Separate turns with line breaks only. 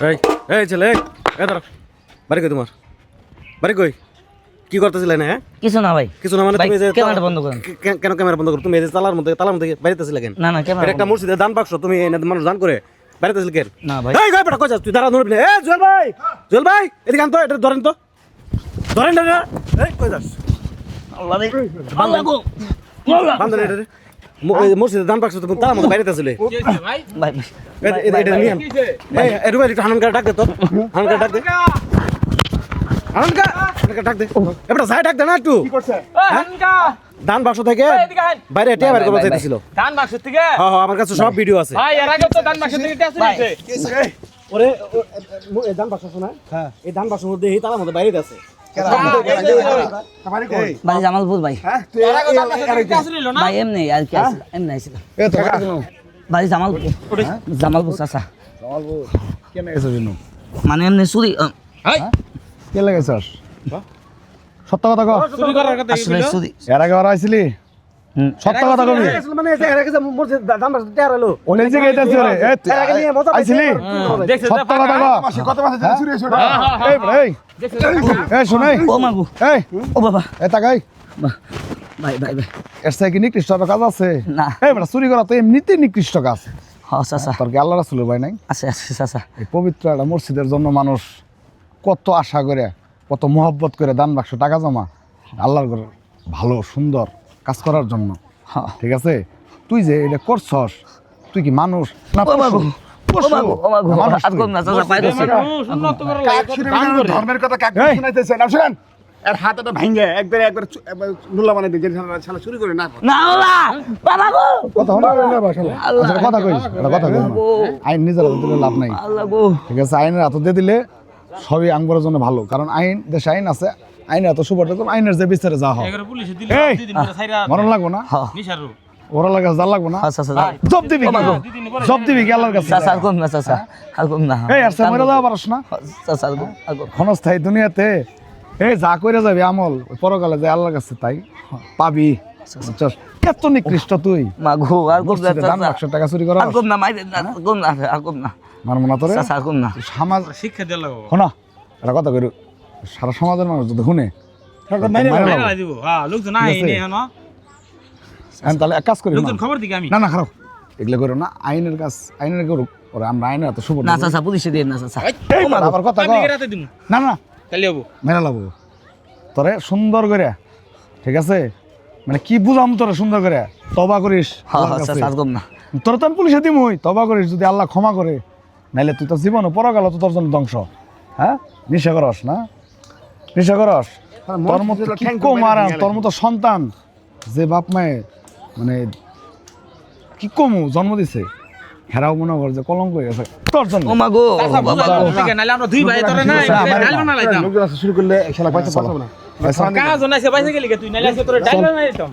এই এই ছেলে এই দাঁড়া বাড়ি কই তোমার? বাড়ি কই? কি করতেছিলে না হ্যাঁ?
কিছু না ভাই।
কিছু না মানে তুমি যে
ক্যামেরাটা বন্ধ করেন।
কে- কে- কেন ক্যামেরা বন্ধ করো? তুমি এই যে তালার মধ্যে তালার মধ্যে বাড়িতে কেন?
না না ক্যামেরা
একটা মসজিদে দান বাক্স তুমি মানুষ দান করে বাড়িতে ছিলে কেন?
না ভাই।
এই গাই বেটা কই যাস? তুই দাঁড়া ধরবি না। এ জুয়েল ভাই! জুয়েল ভাই! এদিকে আন তো এটা ধরেন তো। ধরেন না। এই কই যাস?
আল্লাহ রে। আল্লাহ গো।
বান্ধব এটা রে। ম- এই মসজিদে দান বাক্স ছিলে
ভাই ভাই
এ- এ- এটা নিয়ে আন। এই একটু হানান কার ডাক দে তো হানান কার ডাক দে হানান কার ডাক দে এবার যাই ডাক দে না একটু হ্যাঁ? দান বাক্স থেকে বাইরে টিয়া বের করে
ভাই, ভাই,
চাইতেছিল
ধান বাক্স থেকে
হ্যাঁ হ্যাঁ আমার কাছে সব ভিডিও আছে
ভাই এর আগে তো ধান বাক্স থেকে।
ওরে ধান বাক্স শোনা হ্যাঁ এই ধান বাক্সের মধ্যে এই তালার মধ্যে বাইরে আছে
ভাই জামালপুর ভাই।
না
ভাই এমনি আর কি আছে এমনি আইছিল ভাই। জামালপুর। হ্যাঁ? জামালপুর চাচা।
কেন গেছিস বিনু
মানে এমনি চুরি
কে লাগে স্যার সত্য কথা কহ
চুরি করার কথা
আসলে চুরি।
এর আগে ওরা আইছিলি। সত্য কথা কবি।
মানে যে এর।
আইছিলি? সত্য কথা কত মাসে চুরি হইছে এই বড়, এই। এই শুনাই
ও মাগু।
এই।
ও বাবা।
এ তাকাই
ভাই ভাই ভাই
এর থেকে নিকৃষ্ট কাজ আছে?
না।
এই বড় চুরি করা তো এমনিতে নিকৃষ্ট কাজ।
হ চাচা
তোর কি আল্লাহ রাসূলের ভয় নাই? এই পবিত্র একটা মসজিদের জন্য মানুষ কত আশা করে কত মহব্বত করে দান বাক্স টাকা জমা। আল্লাহর ঘরে ভালো সুন্দর। কাজ করার জন্য।
হ্যাঁ।
ঠিক আছে? তুই যে এটা করছস তুই কি মানুষ না
ধর্মের কথা শুনাইতেছেন হাতটা ভাঙ্গে একবার একবার চু- বানাই দিয়ে শালা চুরি করে না
না বাবা বাবা গো!
কথা হলো না বাসালে আচ্ছা কথা কথা আইন নিজের হাতে লাভ নাই।
আল্লাহ গো।
ঠিক আছে আইনের হাতে দিয়ে দিলে সবই আঙ্গরের জন্য ভালো। কারণ আইন দেশে আইন আছে আইনের হাতে সুপার আইনের যে বিচারে যা
দিল পরে
মরণ লাগবো না?
হ্যাঁ।
নিশারু।
ওরা লাগে যা লাগবো না?
আচ্ছা আচ্ছা
জব দিবি।
পরে
জব দিবি কি আল্লাহর কাছে?
চাচা আর কোন না চাচা আর কোন না
এই আর মরে যাওয়া পারস না?
চাচা আর কোন আর কোন
ক্ষণস্থায়ী দুনিয়াতে। এই যা করে যাবি আমল পরকালে যে আল্লাহর কাছে তাই পাবি? কত নিকৃষ্ট তুই।
মাগু আর কোন না
মসজিদে দান টাকা চুরি করা
আর কোন না মাইরে না আর কোন না আর কোন না।
মানব না তোরে?
আর কোন না।
সমাজ
শিক্ষা দিয়ে লাগবো।
শোনা একটা কথা কইরু। সারা সমাজের মানুষ যদি শুনে
হ্যাঁ
তাহলে এক কাজ করি
খবর দিকে আমি।
না না খারাপ। এগুলো করো না আইনের কাজ আইনের করুক ওরা আমরা আইনের হাতে শুভ
না চাচা পুলিশে দিয়ে না চাচা।
আবার কথা কও।
রাতে দিমু
না না
তাহলে হব।
লাবো তোরে সুন্দর করে ঠিক আছে? মানে কি বুঝাম তোরে সুন্দর করে? তবা করিস
হ্যাঁ হ্যাঁ না।
তোর তো আমি পুলিশে দিমই তবা করিস যদি আল্লাহ ক্ষমা করে নাইলে তুই তো জীবন পরা গেল তো তোর জন্য ধ্বংস। হ্যাঁ? নিশা করস না। নিশা করস তোর মতো কি কম তোর মতো সন্তান যে বাপ মায়ে মানে কি কমু? জন্ম দিছে? হেরাও মনে কর যে কলঙ্ক হয়ে গেছে। তোর জন্য।
ও
মা গো। আমরা দুই ভাই তোরে নাই। ডাল বানা লাইতাম
লোকজন আছে শুরু করলে খেলা পাইতে পারব না।
কাজ নাই সে বাইসে গেলি তুই নাইলে আজকে তোরে ডাল বানা লাইতাম